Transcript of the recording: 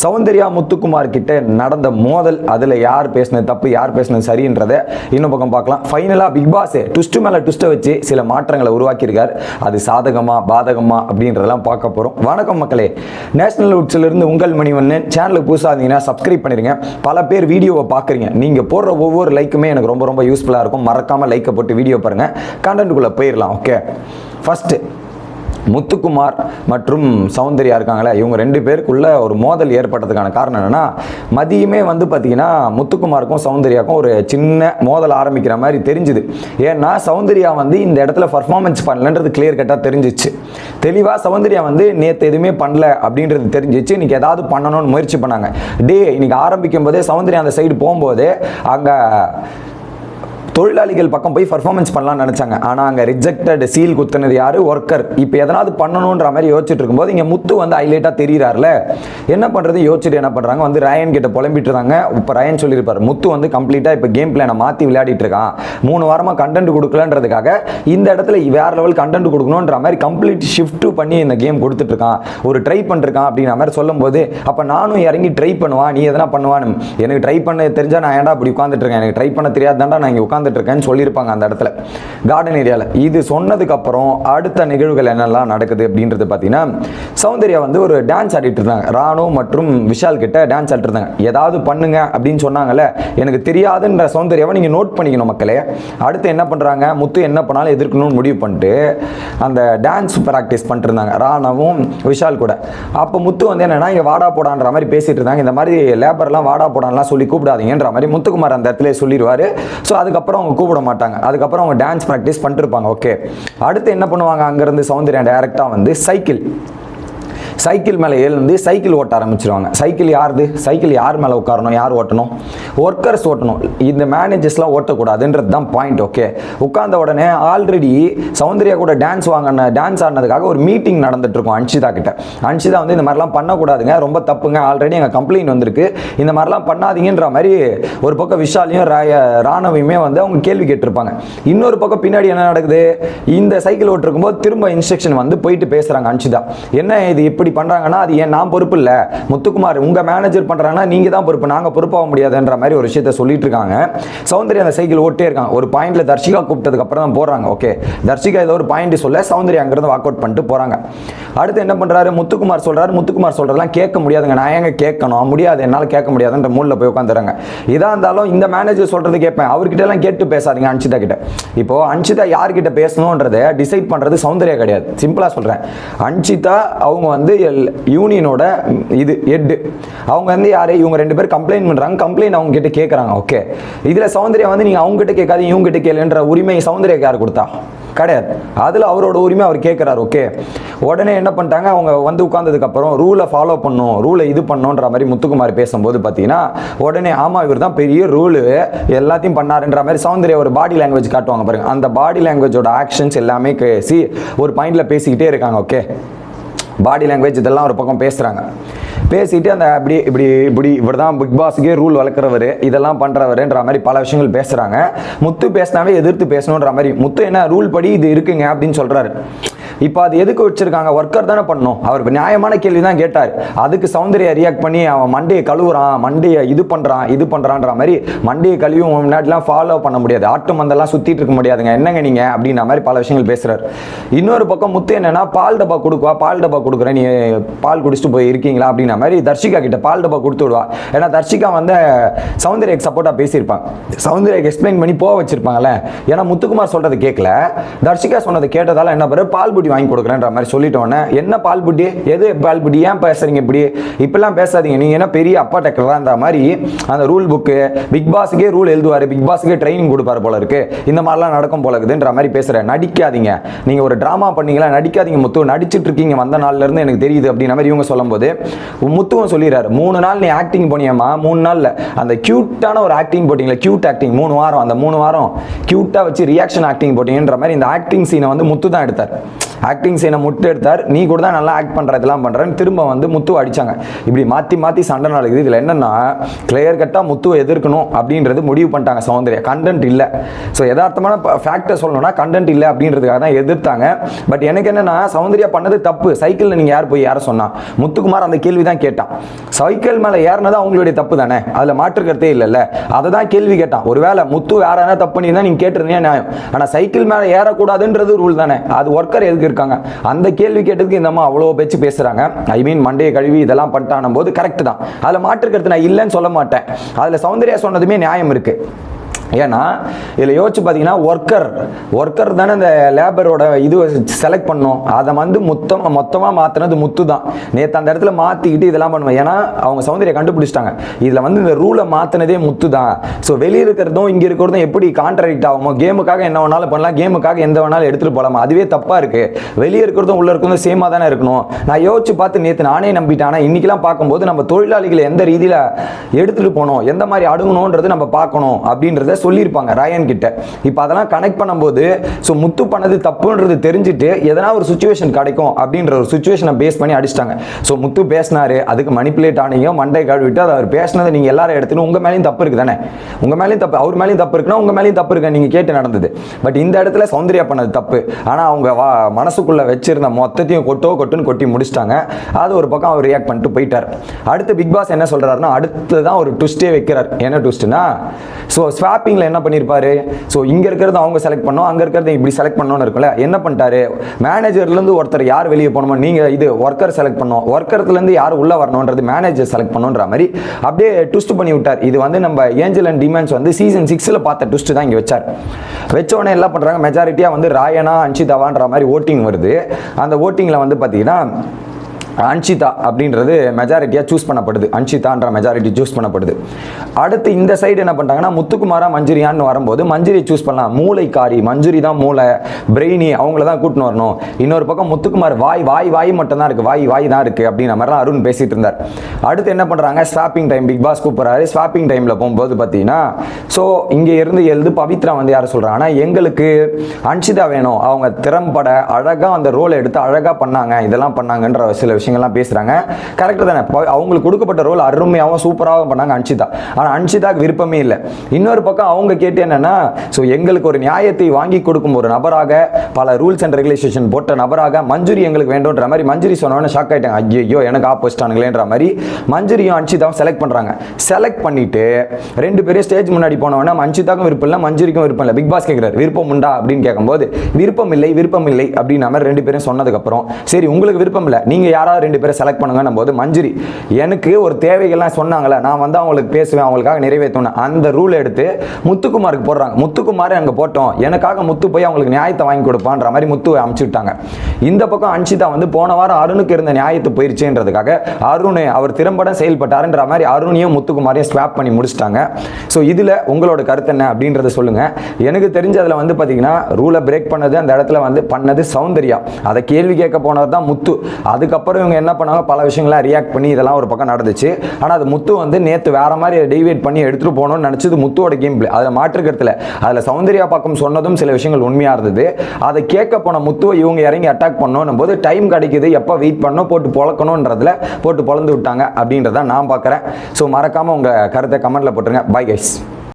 சௌந்தர்யா முத்துக்குமார் கிட்ட நடந்த மோதல் அதில் யார் பேசினது தப்பு யார் பேசினது சரின்றதை இன்னும் பக்கம் பார்க்கலாம். ஃபைனலாக பிக் பாஸ் ட்விஸ்ட் மேலே ட்விஸ்ட்டை வச்சு சில மாற்றங்களை உருவாக்கியிருக்கார். அது சாதகமா பாதகமா அப்படின்றதெல்லாம் பார்க்க போகிறோம் வணக்கம் மக்களே. நேஷனல் இருந்து உங்கள் மணிவண்ணன். சேனலுக்கு புதுசாக இருந்தீங்கன்னா சப்ஸ்கிரைப் பண்ணிருங்க. பல பேர் வீடியோவை பார்க்குறீங்க. நீங்கள் போடுற ஒவ்வொரு லைக்குமே எனக்கு ரொம்ப ரொம்ப யூஸ்ஃபுல்லாக இருக்கும். மறக்காமல் லைக்கை போட்டு வீடியோ பாருங்கள் கண்டென்ட்டுக்குள்ளே போயிடலாம் ஓகே ஃபஸ்ட்டு முத்துக்குமார் மற்றும் சௌந்தர்யா இருக்காங்களே இவங்க ரெண்டு பேருக்குள்ள ஒரு மோதல் ஏற்பட்டதுக்கான காரணம் என்னன்னா மதியமே வந்து பார்த்தீங்கன்னா முத்துக்குமாருக்கும் சௌந்தர்யாக்கும் ஒரு சின்ன மோதல் ஆரம்பிக்கிற மாதிரி தெரிஞ்சுது. ஏன்னா சௌந்தர்யா வந்து இந்த இடத்துல பர்ஃபார்மன்ஸ் பண்ணலன்றது கிளியர் கட்டாக தெரிஞ்சிச்சு. தெளிவாக சௌந்தர்யா வந்து நேற்று எதுவுமே பண்ணல அப்படின்றது தெரிஞ்சிச்சு. இன்னைக்கு ஏதாவது பண்ணணும்னு முயற்சி பண்ணாங்க. டே இன்னைக்கு ஆரம்பிக்கும் போதே சௌந்தர்யா அந்த சைடு போகும்போது அங்கே தொழிலாளிகள் பக்கம் போய் பர்ஃபார்மன்ஸ் பண்ணலாம்னு நினச்சாங்க. ஆனால் அங்கே ரிஜெக்டட் சீல் குத்துனது யார்? ஒர்க்கர் இப்போ எதனாவது பண்ணணுன்ற மாதிரி யோசிச்சுட்டு இருக்கும்போது இங்கே முத்து வந்து ஹைலைட்டாக தெரியுறாருல. என்ன பண்ணுறது யோசிச்சுட்டு என்ன பண்ணுறாங்க வந்து ரயன் கிட்ட புலம்பிட்டு இருந்தாங்க இப்போ ரயன் சொல்லியிருப்பார் முத்து வந்து கம்ப்ளீட்டாக இப்போ கேம் பிளானை மாற்றி விளையாடிட்டு இருக்கான். மூணு வாரமாக கண்டென்ட் கொடுக்கலன்றதுக்காக இந்த இடத்துல வேற லெவல் கண்டென்ட் கொடுக்கணுன்ற மாதிரி கம்ப்ளீட் ஷிஃப்ட் பண்ணி இந்த கேம் கொடுத்துட்ருக்கான் ஒரு ட்ரை பண்ணிருக்கான் அப்படின்ற மாதிரி சொல்லும்போது அப்போ நானும் இறங்கி ட்ரை பண்ணுவான் நீ எதனா பண்ணுவான்னு. எனக்கு ட்ரை பண்ண தெரிஞ்சால் நான் ஏன்டா அப்படி உட்காந்துட்டு இருக்கேன்? எனக்கு ட்ரை பண்ண தெரியாதாண்டா நான் இங்கே உட்காந்து இருக்கேன்னு சொல்லியிருப்பாங்க அந்த இடத்துல. கார்டன் ஏரியாவில் இது சொன்னதுக்கு அப்புறம் அடுத்த நிகழ்வுகள் என்னெல்லாம் நடக்குது அப்படின்றது பார்த்தீங்கன்னா சௌந்தர்யா வந்து ஒரு டான்ஸ் ஆடிட்டு இருந்தாங்க. ராணு மற்றும் விஷால் கிட்ட டான்ஸ் ஆடிட்டு இருந்தாங்க. ஏதாவது பண்ணுங்க அப்படின்னு சொன்னாங்கல்ல. எனக்கு தெரியாதுன்ற சௌந்தர்யாவை நீங்கள் நோட் பண்ணிக்கணும் மக்களே. அடுத்து என்ன பண்ணுறாங்க முத்து என்ன பண்ணாலும் எதிர்க்கணும்னு முடிவு பண்ணிட்டு அந்த டான்ஸ் ப்ராக்டிஸ் பண்ணிட்டு இருந்தாங்க. ராணவும் விஷால் கூட. அப்போ முத்து வந்து என்னன்னா இங்கே வாடா போடான்ற மாதிரி பேசிட்டு இருந்தாங்க. இந்த மாதிரி லேபர்லாம் வாடா போடான்லாம் சொல்லி கூப்பிடாதீங்கன்ற மாதிரி முத்துக்குமார் அந்த இடத்துல சொல்லிடுவார். ஸோ அதுக்கப்புறம் அவங்க கூப்பிட மாட்டாங்க. அதுக்கப்புறம் அவங்க டான்ஸ் ப்ராக்டிஸ் பண்ணிட்டு இருப்பாங்க. ஓகே அடுத்து என்ன பண்ணுவாங்க? அங்கேருந்து சௌந்தர்யா டைரக்டாக வந்து சைக்கிள் சைக்கிள் மேலே எழுந்து சைக்கிள் ஓட்ட ஆரம்பிச்சிருவாங்க. சைக்கிள் யாருது? சைக்கிள் யார் மேலே உட்காரணும்? யார் ஓட்டணும்? ஒர்க்கர்ஸ் ஓட்டணும். இந்த மேனேஜர்ஸ்லாம் ஓட்டக்கூடாதுன்றது தான் பாயிண்ட் ஓகே உட்கார்ந்த உடனே ஆல்ரெடி சௌந்தர்யா கூட டான்ஸ் வாங்கின டான்ஸ் ஆடினதுக்காக ஒரு மீட்டிங் நடந்துட்டு இருக்கும் அன்ஷிதா கிட்ட. அன்ஷிதா வந்து இந்த மாதிரிலாம் பண்ணக்கூடாதுங்க. ரொம்ப தப்புங்க. ஆல்ரெடி எங்கள் கம்ப்ளைண்ட் வந்திருக்கு. இந்த மாதிரிலாம் பண்ணாதீங்கன்ற மாதிரி ஒரு பக்கம் விஷாலையும் ராய ராணவையுமே வந்து அவங்க கேள்வி கேட்டிருப்பாங்க. இன்னொரு பக்கம் பின்னாடி என்ன நடக்குது? இந்த சைக்கிள் ஓட்டிருக்கும் போது திரும்ப இன்ஸ்ட்ரக்ஷன் வந்து போயிட்டு பேசுகிறாங்க அன்ஷிதா. என்ன இது இப்படி பண்றாங்கன்னா அது ஏன் நான் பொறுப்பு இல்லை? முத்துக்குமார் உங்க மேனேஜர் பண்றாங்கன்னா நீங்க தான் பொறுப்பு. நாங்க பொறுப்பாக முடியாதுன்ற மாதிரி ஒரு விஷயத்த சொல்லிட்டு இருக்காங்க. சௌந்தர்யா அந்த சைக்கிள் ஓட்டே இருக்காங்க. ஒரு பாயிண்ட்ல தர்ஷிகா கூப்பிட்டதுக்கு அப்புறம் தான் போகிறாங்க ஓகே தர்ஷிகா ஏதோ ஒரு பாயிண்ட் சொல்ல சௌந்தர்யா அங்கிருந்து வாக் அவுட் பண்ணிட்டு போறாங்க. அடுத்து என்ன பண்ணுறாரு முத்துக்குமார் சொல்கிறாரு முத்துக்குமார் சொல்கிறதெல்லாம் கேட்க முடியாதுங்க. நான் ஏங்க கேட்கணும்? முடியாது. என்னால் கேட்க முடியாதுன்ற மூலில் போய் உட்காந்துறாங்க. இதாக இருந்தாலும் இந்த மேனேஜர் சொல்கிறது கேட்பேன். அவர்கிட்ட எல்லாம் கேட்டு பேசாதீங்க அன்ஷிதா கிட்ட. இப்போ அன்ஷிதா யார்கிட்ட பேசணுன்றதை டிசைட் பண்ணுறது சௌந்தர்யா கிடையாது. சிம்பிளாக சொல்கிறேன் அன்ஷிதா அவங்க வந்து யூனியனோட இது எட்டு அவங்க வந்து யார்? இவங்க ரெண்டு பேர் கம்ப்ளைண்ட் பண்ணுறாங்க கம்ப்ளைண்ட் அவங்க கிட்ட கேட்குறாங்க ஓகே இதில் சௌந்தர்யா வந்து நீங்கள் அவங்ககிட்ட கேட்காது கேட்காதீங்க கேளுன்ற உரிமை சௌந்தர்யா யார் கொடுத்தா? கிடையாது. அதில் அவரோட உரிமை அவர் கேட்குறாரு ஓகே உடனே என்ன பண்ணிட்டாங்க அவங்க வந்து உட்காந்ததுக்கப்புறம் ரூலை ஃபாலோ பண்ணும் ரூலை இது பண்ணுன்ற மாதிரி முத்துக்குமார் பேசும்போது பார்த்தீங்கன்னா உடனே ஆமாம் இவர் தான் பெரிய ரூலு எல்லாத்தையும் பண்ணாருன்ற மாதிரி சௌந்தர்யா ஒரு பாடி லாங்குவேஜ் காட்டுவாங்க பாருங்க. அந்த பாடி லாங்குவேஜோட ஆக்ஷன்ஸ் எல்லாமே பேசி ஒரு பாயிண்டில் பேசிக்கிட்டே இருக்காங்க ஓகே பாடி லாங்குவேஜ் இதெல்லாம் ஒரு பக்கம் பேசுகிறாங்க பேசிட்டு அந்த அப்படி இப்படி இப்படி இவர் தான் பிக் பாஸுக்கே ரூல் வளர்க்குறவர் இதெல்லாம் பண்ணுறவருன்ற மாதிரி பல விஷயங்கள் பேசுகிறாங்க முத்து பேசினாவே எதிர்த்து பேசணுன்ற மாதிரி. முத்து என்ன ரூல் படி இது இருக்குங்க அப்படின்னு சொல்கிறாரு இப்போ அது எதுக்கு வச்சிருக்காங்க? ஒர்க்கர் தானே பண்ணணும். அவர் நியாயமான கேள்வி தான் கேட்டார். அதுக்கு சௌந்தர்யா ரியாக்ட் பண்ணி அவன் மண்டையை கழுவுறான் மண்டையை இது பண்ணுறான் இது பண்ணுறான்ற மாதிரி மண்டையை கழுவி முன்னாடிலாம் ஃபாலோ பண்ண முடியாது. ஆட்டு மந்தெல்லாம் சுற்றிட்டு இருக்க முடியாதுங்க. என்னங்க நீங்கள் அப்படின்ற மாதிரி பல விஷயங்கள் பேசுகிறார் இன்னொரு பக்கம் முத்து என்னென்னா பால் டப்பா கொடுக்குவா பால் டப்பா கொடுக்குறேன். நீ பால் குடிச்சிட்டு போய் இருக்கீங்களா அப்படின்ன மாதிரி தர்ஷிகா கிட்ட பால் டப்பா கொடுத்து விடுவா. ஏன்னா தர்ஷிகா வந்து சௌந்தர்யாக்கு சப்போர்ட்டாக பேசியிருப்பாங்க சௌந்தர்யாக்கு எக்ஸ்பிளைன் பண்ணி போக வச்சிருப்பாங்கல்ல. ஏன்னா முத்துக்குமார் சொல்றது கேட்கல தர்ஷிகா சொன்னது கேட்டதால என்ன பண்ண பால் புட்டி வாங்கி கொடுக்குறேன்ற மாதிரி சொல்லிட்டோன்னே என்ன பால் புட்டி? எது பால் புட்டி? ஏன் பேசுறீங்க இப்படி? இப்பெல்லாம் பேசாதீங்க. நீங்கள் என்ன பெரிய அப்பா டெக்கலான்ற மாதிரி அந்த ரூல் புக்கு பிக் பாஸுக்கே ரூல் எழுதுவாரு. பிக் பாஸுக்கே ட்ரைனிங் கொடுப்பாரு போல இருக்கு. இந்த மாதிரிலாம் நடக்கும் போல இருக்குதுன்ற மாதிரி பேசுறேன் நடிக்காதீங்க. நீங்க ஒரு டிராமா பண்ணீங்களா? நடிக்காதீங்க முத்து. நடிச்சிட்டு இருக்கீங்க வந்த நாள்ல இருந்து எனக்கு தெரியுது அப்படின்ற மாதிரி இவங்க சொல்லும்போது முத்துவும் சொல்லிடுறாரு மூணு நாள் நீ ஆக்டிங் போனியம்மா. மூணு நாள்ல. அந்த க்யூட்டான ஒரு ஆக்டிங் போட்டீங்களா க்யூட் ஆக்டிங் மூணு வாரம் அந்த மூணு வாரம் க்யூட்டாக வச்சு ரியாக்ஷன் ஆக்டிங் போட்டிங்கன்ற மாதிரி இந்த ஆக்டிங் சீனை வந்து முத்து தான் எடுத்தார். ஆக்டிங் சீனை முட்டு எடுத்தார். நீ கூட தான் நல்லா ஆக்ட் பண்ணுற இதெல்லாம் பண்ணுறேன்னு திரும்ப வந்து முத்து அடித்தாங்க இப்படி மாற்றி மாற்றி சண்டை நடக்குது. இதில் என்னென்னா கிளியர் கட்டாக முத்துவை எதிர்க்கணும் அப்படின்றது முடிவு பண்ணிட்டாங்க சௌந்தர்யா. கண்டென்ட் இல்லை. ஸோ யதார்த்தமான ஃபேக்டர் சொல்லணும்னா கண்டென்ட் இல்லை அப்படின்றதுக்காக தான் எதிர்த்தாங்க. பட் எனக்கு என்னென்னா சௌந்தர்யா பண்ணது தப்பு. சைக்கிளில் நீங்கள் யார் போய் யார சொன்னால் முத்துக்குமார் அந்த கேள்வி தான் கேட்டான். சைக்கிள் மேலே ஏறினது அவங்களுடைய தப்பு தானே? அதில் மாற்று கருத்தே இல்லைல்ல. அதை தான் கேள்வி கேட்டான். ஒருவேளை முத்து வேற என்ன தப்பு நீ தான் நீங்கள் கேட்டிருந்தீங்க நியாயம். ஆனால் சைக்கிள் மேலே ஏறக்கூடாதுன்றது ரூல் தானே? அது ஒர்க்கர் எதுக்கு இருக்காங்க. அந்த கேள்வி கேட்டதுக்கு இந்த அம்மா அவ்வளோ பேச்சு பேசுறாங்க. ஐ மீன் மண்டையை கழுவி இதெல்லாம் பண்ணிட்டான போது கரெக்ட் தான். அதுல மாற்று கருத்து நான் இல்லைன்னு சொல்ல மாட்டேன். அதுல சௌந்தர்யா சொன்னதுமே நியாயம் இருக்கு. ஏன்னா இதில் யோசிச்சு பார்த்தீங்கன்னா ஒர்க்கர் ஒர்க்கர் தானே இந்த லேபரோட இது செலக்ட் பண்ணோம். அதை வந்து மொத்தம் மொத்தமாக மாற்றினது முத்து தான். நேற்று அந்த இடத்துல மாற்றிக்கிட்டு இதெல்லாம் பண்ணுவேன். ஏன்னா அவங்க சௌந்தர்யா கண்டுபிடிச்சிட்டாங்க. இதில் வந்து இந்த ரூலை மாற்றினதே முத்து தான். ஸோ வெளியே இருக்கிறதும் இங்கே இருக்கிறதும் எப்படி கான்ட்ராக்ட் ஆகுமோ கேமுக்காக என்ன வேணாலும் பண்ணலாம் கேமுக்காக எந்த வேணாலும் எடுத்துகிட்டு போகலாமா அதுவே தப்பாக இருக்குது வெளியே இருக்கிறதும் உள்ளே இருக்கிறதும் சேமாக தானே இருக்கணும். நான் யோசிச்சு பார்த்து நேற்று நானே நம்பிட்டேன். ஆனால் இன்றைக்கெலாம் பார்க்கும்போது நம்ம தொழிலாளிகளை எந்த ரீதியில் எடுத்துகிட்டு போகணும் எந்த மாதிரி அணுகணுன்றது நம்ம பார்க்கணும் அப்படின்றத சொல்லியிருப்பாங்க ராயன் கிட்ட. இப்போ அதெல்லாம் கனெக்ட் பண்ணும்போது ஸோ முத்து பண்ணது தப்புன்றது தெரிஞ்சுட்டு எதனா ஒரு சுச்சுவேஷன் கிடைக்கும் அப்படின்ற ஒரு சுச்சுவேஷனை பேஸ் பண்ணி அடிச்சிட்டாங்க. ஸோ முத்து பேசினாரு அதுக்கு மணிப்புலேட் ஆனீங்க மண்டை கழுவிட்டு அதை அவர் பேசினதை நீங்கள் எல்லாரும் எடுத்துன்னு உங்கள் மேலேயும் தப்பு இருக்குது தானே? உங்கள் மேலேயும் தப்பு அவர் மேலேயும் தப்பு இருக்குன்னா உங்கள் மேலேயும் தப்பு இருக்கு நீங்கள் கேட்டு நடந்தது. பட் இந்த இடத்துல சௌந்தர்யா பண்ணது தப்பு. ஆனால் அவங்க வா மனசுக்குள்ளே வச்சிருந்த மொத்தத்தையும் கொட்டோ கொட்டுன்னு கொட்டி முடிச்சிட்டாங்க. அது ஒரு பக்கம் அவர் ரியாக்ட் பண்ணிட்டு போயிட்டார். அடுத்து பிக் பாஸ் என்ன சொல்றாருன்னா அடுத்து தான் ஒரு ட்விஸ்டே வைக்கிறார். என்ன ட்விஸ்ட்னா ஸோ ஸ்டார்டிங்கில் என்ன பண்ணியிருப்பாரு ஸோ இங்கே இருக்கிறத அவங்க செலக்ட் பண்ணோம் அங்கே இருக்கிறத இப்படி செலக்ட் பண்ணோன்னு இருக்குல்ல என்ன பண்ணிட்டாரு? மேனேஜர்லேருந்து ஒருத்தர் யார் வெளியே போகணுமோ நீங்கள் இது ஒர்க்கர் செலக்ட் பண்ணோம் ஒர்க்கர்லேருந்து யார் உள்ளே வரணுன்றது மேனேஜர் செலக்ட் பண்ணணுன்ற மாதிரி அப்படியே ட்விஸ்ட் பண்ணி விட்டார். இது வந்து நம்ம ஏஞ்சல் அண்ட் டிமாண்ட்ஸ் வந்து சீசன் சிக்ஸில் பார்த்த ட்விஸ்ட் தான் இங்கே வச்சார். வச்ச உடனே என்ன பண்ணுறாங்க மெஜாரிட்டியாக வந்து ராயனா அன்ஷிதாவான்ற மாதிரி ஓட்டிங் வருது. அந்த ஓட்டிங்கில் வந்து பார்த்தீங்கன்னா அன்ஷிதா அப்படின்றது மெஜாரிட்டியாக சூஸ் பண்ணப்படுது. அன்ஷிதான்ற மெஜாரிட்டி சூஸ் பண்ணப்படுது. அடுத்து இந்த சைடு என்ன பண்ணிட்டாங்கன்னா முத்துக்குமாரா மஞ்சுரியான்னு வரும்போது மஞ்சுரி சூஸ் பண்ணலாம். மூளைக்காரி மஞ்சுரி தான் மூளை பிரெயினி அவங்கள தான் கூட்டின்னு வரணும். இன்னொரு பக்கம் முத்துக்குமார் வாய் வாய் வாய் மட்டும் தான் இருக்குது வாய் வாய் தான் இருக்குது அப்படின்ற மாதிரிலாம் அருண் பேசிகிட்டு இருந்தார். அடுத்து என்ன பண்ணுறாங்க ஸ்வாப்பிங் டைம் பிக் பாஸ் கூப்பிட்றாரு. ஸ்வாப்பிங் டைமில் போகும்போது பார்த்தீங்கன்னா ஸோ இங்கே இருந்து எழுது பவித்ரா வந்து யார் சொல்கிறாங்க ஆனால் எங்களுக்கு அன்ஷிதா வேணும். அவங்க திறம்பட அழகாக அந்த ரோலை எடுத்து அழகாக பண்ணாங்க. இதெல்லாம் பண்ணாங்கன்ற சில விஷயம் விஷயங்கள்லாம் பேசுகிறாங்க கரெக்டு தானே? அவங்களுக்கு கொடுக்கப்பட்ட ரோல் அருமையாகவும் சூப்பராகவும் பண்ணாங்க அன்ஷிதா. ஆனால் அன்ஷிதாக்கு விருப்பமே இல்லை. இன்னொரு பக்கம் அவங்க கேட்டு என்னன்னா ஸோ எங்களுக்கு ஒரு நியாயத்தை வாங்கி கொடுக்கும் ஒரு நபராக பல ரூல்ஸ் அண்ட் ரெகுலேஷன் போட்ட நபராக மஞ்சுரி எங்களுக்கு வேண்டும்ன்ற மாதிரி மஞ்சுரி சொன்னோன்னு ஷாக் ஆயிட்டாங்க. ஐயோ எனக்கு ஆப்போசிட்டானுங்களேன்ற மாதிரி மஞ்சுரியும் அன்ஷிதாவும் செலக்ட் பண்ணுறாங்க செலக்ட் பண்ணிட்டு ரெண்டு பேரும் ஸ்டேஜ் முன்னாடி போனவொடனே அன்ஷிதாக்கும் விருப்பம் இல்லை மஞ்சுரிக்கும் விருப்பம் இல்லை. பிக் பாஸ் கேட்குறாரு விருப்பம் உண்டா? அப்படின்னு கேட்கும்போது விருப்பம் இல்லை விருப்பம் இல்லை. அப்படின்ற மாதிரி ரெண்டு பேரும் சொன்னதுக்கப்புறம் சரி உங்களுக்கு விருப்பம் இல்லை. நீங்கள் யாராவது ரெண்டு பேரை செலக்ட் பண்ணுங்கன்னும் போது மஞ்சுரி எனக்கு ஒரு தேவைகள்லாம் சொன்னாங்களே நான் வந்து அவங்களுக்கு பேசுவேன் அவங்களுக்காக நிறைவேற்றணும் அந்த ரூல் எடுத்து முத்துக்குமாருக்கு போடுறாங்க. முத்துக்குமார் அங்கே போட்டோம். எனக்காக முத்து போய் அவங்களுக்கு நியாயத்தை வாங்கி கொடுப்பான்ற மாதிரி முத்துவை அமுச்சு விட்டாங்க. இந்த பக்கம் அன்ஷிதா வந்து போன வாரம் அருணுக்கு இருந்த நியாயத்து போயிடுச்சுன்றதுக்காக அருண் அவர் திறம்பட செயல்பட்டாருன்ற மாதிரி அருணையும் முத்துக்குமாரையும் ஸ்வாப் பண்ணி முடிச்சிட்டாங்க. ஸோ இதில் உங்களோட கருத்து என்ன அப்படின்றத சொல்லுங்கள் எனக்கு தெரிஞ்சதில் வந்து பார்த்தீங்கன்னா ரூலை பிரேக் பண்ணது அந்த இடத்துல வந்து பண்ணது சௌந்தர்யா. அதை கேள்வி கேட்க போனது தான் முத்து. அதுக்கப்புறம் இவங்க என்ன பண்ணாங்க? பல விஷயங்களாம் ரியாக்ட் பண்ணி இதெல்லாம் ஒரு பக்கம் நடந்துச்சு. ஆனால் அது முத்து வந்து நேற்று வேற மாதிரி டெய்வேட் பண்ணி எடுத்துகிட்டு போகணும்னு நினச்சது முத்துவோட கேம் பிளே அதில் மாற்றுக்கிறதுல அதில் சௌந்தர்யா பக்கம் சொன்னதும் சில விஷயங்கள் உண்மையாக இருந்தது. அதை கேட்க போன முத்துவை இவங்க இறங்கி அட்டாக் பண்ணணும் போது டைம் கிடைக்குது. எப்போ வெயிட் பண்ணணும்? போட்டு பொழக்கணுன்றதுல போட்டு பொழந்து விட்டாங்க. அப்படின்றத நான் பார்க்குறேன். ஸோ மறக்காமல் உங்கள் கருத்தை கமெண்ட்டில் போட்டுருங்க. Bye guys